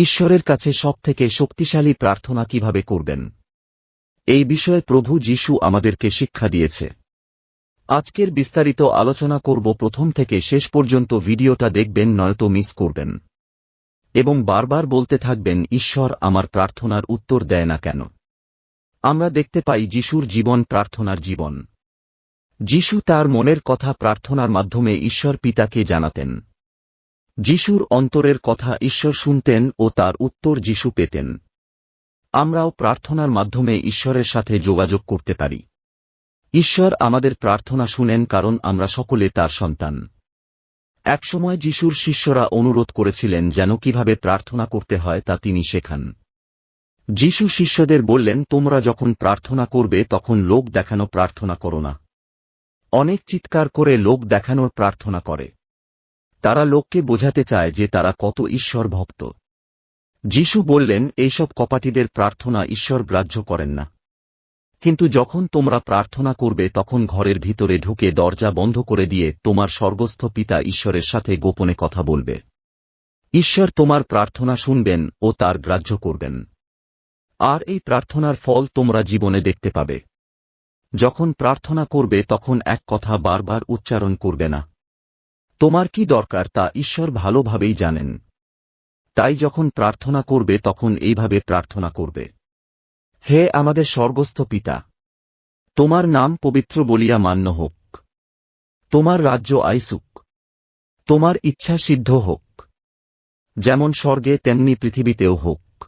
ঈশ্বরের কাছে সবথেকে শক্তিশালী প্রার্থনা কীভাবে করবেন? এই বিষয়ে প্রভু যীশু আমাদেরকে শিক্ষা দিয়েছে। আজকের বিস্তারিত আলোচনা করব প্রথম থেকে শেষ পর্যন্ত ভিডিওটা দেখবেন, নয়তো মিস করবেন। এবং বারবার বলতে থাকবেন, ঈশ্বর আমার প্রার্থনার উত্তর দেয় না কেন? আমরা দেখতে পাই যিশুর জীবন প্রার্থনার জীবন। যিশু তার মনের কথা প্রার্থনার মাধ্যমে ঈশ্বর পিতাকে জানাতেন। যিশুর অন্তরের কথা ঈশ্বর শুনতেন ও তার উত্তর যিশু পেতেন। আমরাও প্রার্থনার মাধ্যমে ঈশ্বরের সাথে যোগাযোগ করতে পারি। ঈশ্বর আমাদের প্রার্থনা শুনেন কারণ আমরা সকলে তার সন্তান। একসময় যিশুর শিষ্যরা অনুরোধ করেছিলেন যেন কীভাবে প্রার্থনা করতে হয় তা তিনি শেখান। যিশু শিষ্যদের বললেন, তোমরা যখন প্রার্থনা করবে, তখন লোক দেখানো প্রার্থনা করো না। অনেক চিৎকার করে লোক দেখানোর প্রার্থনা করে। তারা লোককে বোঝাতে চায় যে তারা কত ঈশ্বর ভক্ত যিশু বললেন, এইসব কপাটিদের প্রার্থনা ঈশ্বর গ্রাহ্য করেন না। কিন্তু যখন তোমরা প্রার্থনা করবে, তখন ঘরের ভিতরে ঢুকে দরজা বন্ধ করে দিয়ে তোমার স্বর্গস্থ পিতা ঈশ্বরের সাথে গোপনে কথা বলবে। ঈশ্বর তোমার প্রার্থনা শুনবেন ও তার গ্রাহ্য করবেন। আর এই প্রার্থনার ফল তোমরা জীবনে দেখতে পাবে। যখন প্রার্থনা করবে, তখন এক কথা বারবার উচ্চারণ করবে না। তোমার কি দরকার তা ঈশ্বর ভালোভাবেই জানেন। তাই যখন প্রার্থনা করবে তখন এইভাবে প্রার্থনা করবে। হে আমাদের স্বর্গস্থ পিতা, তোমার নাম পবিত্র বলিয়া মান্য হোক। তোমার রাজ্য আইসুক। তোমার ইচ্ছা সিদ্ধ হোক। যেমন স্বর্গে তেমনি পৃথিবীতেও হোক।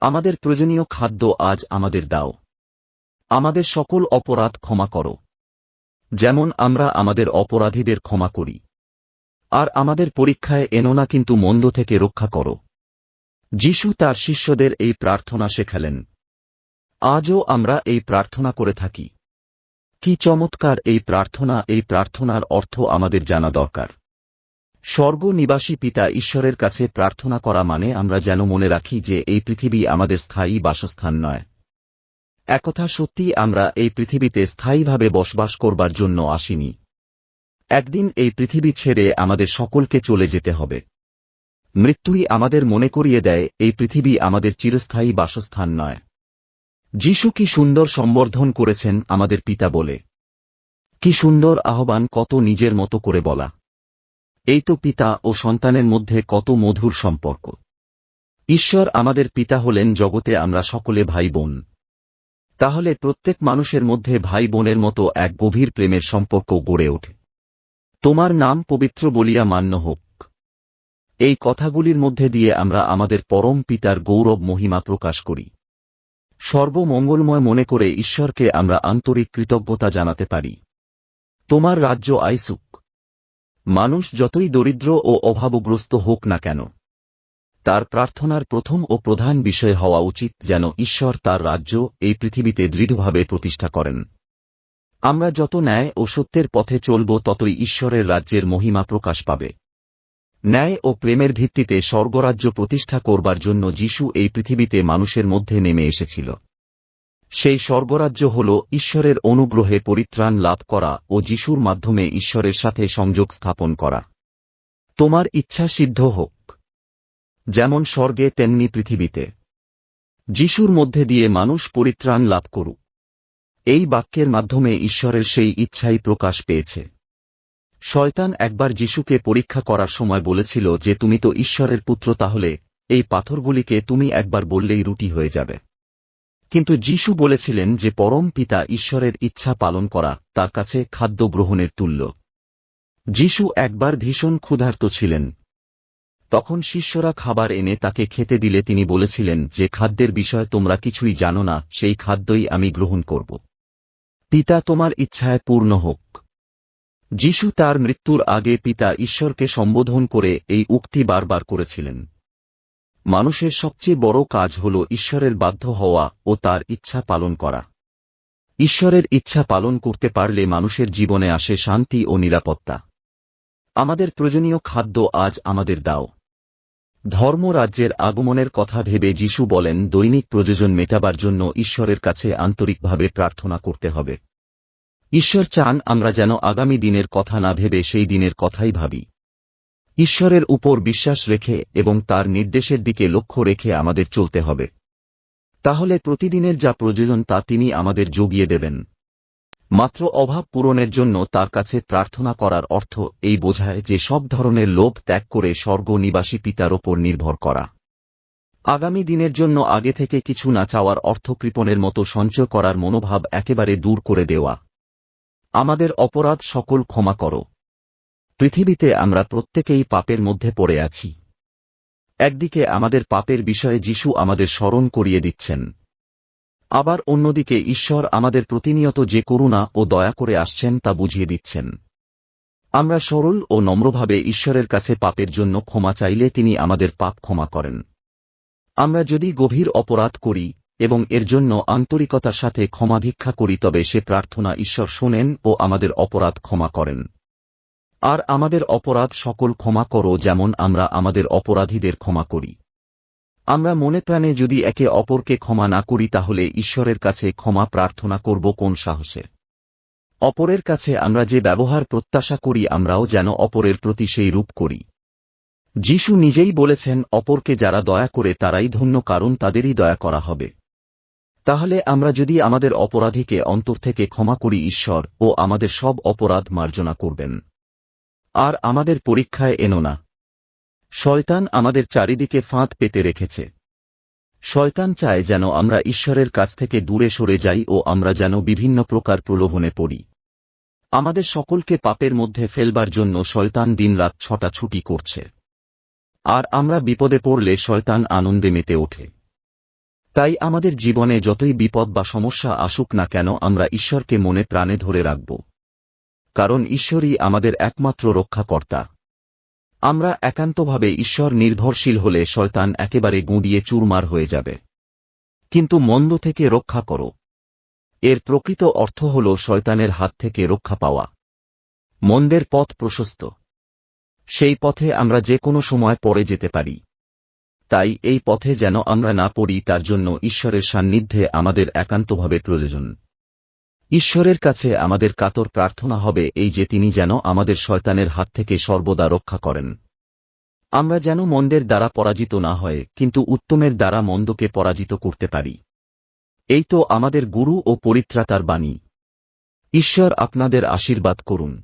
আমাদের প্রয়োজনীয় খাদ্য আজ আমাদের দাও। আমাদের সকল অপরাধ ক্ষমা করো। যেমন আমরা আমাদের অপরাধীদের ক্ষমা করি। আর আমাদের পরীক্ষায় এনো না কিন্তু মন্দ থেকে রক্ষা করো। যিশু তার শিষ্যদের এই প্রার্থনা শেখালেন। আজও আমরা এই প্রার্থনা করে থাকি। কি চমৎকার এই প্রার্থনা, এই প্রার্থনার অর্থ আমাদের জানা দরকার। স্বর্গনিবাসী পিতা ঈশ্বরের কাছে প্রার্থনা করা মানে আমরা যেন মনে রাখি যে এই পৃথিবী আমাদের স্থায়ী বাসস্থান নয়। একথা সত্যি, আমরা এই পৃথিবীতে স্থায়ীভাবে বসবাস করবার জন্য আসিনি। একদিন এই পৃথিবী ছেড়ে আমাদের সকলকে চলে যেতে হবে। মৃত্যুই আমাদের মনে করিয়ে দেয়, এই পৃথিবী আমাদের চিরস্থায়ী বাসস্থান নয়। যিশু কি সুন্দর সম্বর্ধন করেছেন আমাদের পিতা বলে। কি সুন্দর আহ্বান, কত নিজের মতো করে বলা। এই তো পিতা ও সন্তানের মধ্যে কত মধুর সম্পর্ক। ঈশ্বর আমাদের পিতা হলেন জগতে আমরা সকলে ভাই বোন তাহলে প্রত্যেক মানুষের মধ্যে ভাই বোনের মতো এক গভীর প্রেমের সম্পর্ক গড়ে ওঠে। তোমার নাম পবিত্র বলিয়া মান্য হোক। এই কথাগুলির মধ্যে দিয়ে আমরা আমাদের পরম পিতার গৌরব মহিমা প্রকাশ করি। সর্বমঙ্গলময় মনে করে ঈশ্বরকে আমরা আন্তরিক কৃতজ্ঞতা জানাতে পারি। তোমার রাজ্য আইসুক। মানুষ যতই দরিদ্র ও অভাবগ্রস্ত হোক না কেন, তার প্রার্থনার প্রথম ও প্রধান বিষয় হওয়া উচিত যেন ঈশ্বর তার রাজ্য এই পৃথিবীতে দৃঢ়ভাবে প্রতিষ্ঠা করেন। আমরা যত ন্যায় ও সত্যের পথে চলব ততই ঈশ্বরের রাজ্যের মহিমা প্রকাশ পাবে। ন্যায় ও প্রেমের ভিত্তিতে স্বর্গরাজ্য প্রতিষ্ঠা করবার জন্য যিশু এই পৃথিবীতে মানুষের মধ্যে নেমে এসেছিল। সেই স্বর্গরাজ্য হল ঈশ্বরের অনুগ্রহে পরিত্রাণ লাভ করা ও যিশুর মাধ্যমে ঈশ্বরের সাথে সংযোগ স্থাপন করা। তোমার ইচ্ছা সিদ্ধ হোক। যেমন স্বর্গে, তেমনি পৃথিবীতে। যিশুর মধ্যে দিয়ে মানুষ পরিত্রাণ লাভ করুক। এই বাক্যের মাধ্যমে ঈশ্বরের সেই ইচ্ছাই প্রকাশ পেয়েছে। শয়তান একবার যিশুকে পরীক্ষা করার সময় বলেছিল যে, তুমি তো ঈশ্বরের পুত্র, তাহলে এই পাথরগুলিকে তুমি একবার বললেই রুটি হয়ে যাবে। কিন্তু যিশু বলেছিলেন যে, পরম পিতা, ঈশ্বরের ইচ্ছা পালন করা তার কাছে খাদ্য গ্রহণের তুল্য। যিশু একবার ভীষণ ক্ষুধার্ত ছিলেন। তখন শিষ্যরা খাবার এনে তাকে খেতে দিলে তিনি বলেছিলেন যে, খাদ্যের বিষয় তোমরা কিছুই জানো না, সেই খাদ্যই আমি গ্রহণ করব। পিতা তোমার ইচ্ছায় পূর্ণ হোক। যিশু তার মৃত্যুর আগে পিতা ঈশ্বরকে সম্বোধন করে এই উক্তি বারবার করেছিলেন। মানুষের সবচেয়ে বড় কাজ হল ঈশ্বরের বাধ্য হওয়া ও তার ইচ্ছা পালন করা। ঈশ্বরের ইচ্ছা পালন করতে পারলে মানুষের জীবনে আসে শান্তি ও নিরাপত্তা। আমাদের প্রয়োজনীয় খাদ্য আজ আমাদের দাও। ধর্মরাজ্যের আগমনের কথা ভেবে যিশু বলেন, দৈনিক প্রয়োজন মেটাবার জন্য ঈশ্বরের কাছে আন্তরিকভাবে প্রার্থনা করতে হবে। ঈশ্বর চান আমরা যেন আগামী দিনের কথা না ভেবে সেই দিনের কথাই ভাবি। ঈশ্বরের উপর বিশ্বাস রেখে এবং তার নির্দেশের দিকে লক্ষ্য রেখে আমাদের চলতে হবে। তাহলে প্রতিদিনের যা প্রয়োজন তা তিনি আমাদের জুগিয়ে দেবেন। মাত্র অভাব পূরণের জন্য তার কাছে প্রার্থনা করার অর্থ এই বোঝায় যে সব ধরনের লোভ ত্যাগ করে স্বর্গ নিবাসী পিতার ওপর নির্ভর করা। আগামী দিনের জন্য আগে থেকে কিছু না চাওয়ার অর্থ কৃপণের মতো সঞ্চয় করার মনোভাব একেবারে দূর করে দেওয়া। আমাদের অপরাধ সকল ক্ষমা করো। পৃথিবীতে আমরা প্রত্যেকেই পাপের মধ্যে পড়ে আছি। একদিকে আমাদের পাপের বিষয়ে যিশু আমাদের স্মরণ করিয়ে দিচ্ছেন। আবার অন্যদিকে ঈশ্বর আমাদের প্রতিনিয়ত যে করুণা ও দয়া করে আসছেন তা বুঝিয়ে দিচ্ছেন। আমরা সরল ও নম্রভাবে ঈশ্বরের কাছে পাপের জন্য ক্ষমা চাইলে তিনি আমাদের পাপ ক্ষমা করেন। আমরা যদি গভীর অপরাধ করি এবং এর জন্য আন্তরিকতার সাথে ক্ষমা ভিক্ষা করি তবে সে প্রার্থনা ঈশ্বর শোনেন ও আমাদের অপরাধ ক্ষমা করেন। আর আমাদের অপরাধ সকল ক্ষমা করো যেমন আমরা আমাদের অপরাধীদের ক্ষমা করি। আমরা মনে প্রাণে যদি একে অপরকে ক্ষমা না করি তাহলে ঈশ্বরের কাছে ক্ষমা প্রার্থনা করব কোন সাহসে অপরের কাছে আমরা যে ব্যবহার প্রত্যাশা করি আমরাও যেন অপরের প্রতি সেই রূপ করি। যিশু নিজেই বলেছেন, অপরকে যারা দয়া করে তারাই ধন্য, কারণ তাদেরই দয়া করা হবে। তাহলে আমরা যদি আমাদের অপরাধীকে অন্তর থেকে ক্ষমা করি ঈশ্বর, ও আমাদের সব অপরাধ মার্জনা করবেন। আর আমাদের পরীক্ষায় এনো না। শয়তান আমাদের চারিদিকে ফাঁদ পেতে রেখেছে। শয়তান চায় যেন আমরা ঈশ্বরের কাছ থেকে দূরে সরে যাই ও আমরা যেন বিভিন্ন প্রকার প্রলোভনে পড়ি। আমাদের সকলকে পাপের মধ্যে ফেলবার জন্য শয়তান দিনরাত ছটা ছুটি করছে। আর আমরা বিপদে পড়লে শয়তান আনন্দে মেতে ওঠে। তাই আমাদের জীবনে যতই বিপদ বা সমস্যা আসুক না কেন আমরা ঈশ্বরকে মনে প্রাণে ধরে রাখব। কারণ ঈশ্বরই আমাদের একমাত্র রক্ষাকর্তা। আমরা একান্তভাবে ঈশ্বর নির্ভরশীল হলে শয়তান একেবারে গুঁড়িয়ে চুরমার হয়ে যাবে। কিন্তু মন্দ থেকে রক্ষা করো। এর প্রকৃত অর্থ হল শয়তানের হাত থেকে রক্ষা পাওয়া। মন্দের পথ প্রশস্ত। সেই পথে আমরা যে কোনো সময় পড়ে যেতে পারি। তাই এই পথে যেন আমরা না পড়ি তার জন্য ঈশ্বরের সান্নিধ্যে আমাদের একান্তভাবে প্রয়োজন। ঈশ্বরের কাছে আমাদের কাতর প্রার্থনা হবে এই যে তিনি যেন আমাদের শয়তানের হাত থেকে সর্বদা রক্ষা করেন। আমরা যেন মন্দের দ্বারা পরাজিত না হয়, কিন্তু উত্তমের দ্বারা মন্দকে পরাজিত করতে পারি। এই তো আমাদের গুরু ও পরিত্রাতার বাণী। ঈশ্বর আপনাদের আশীর্বাদ করুন।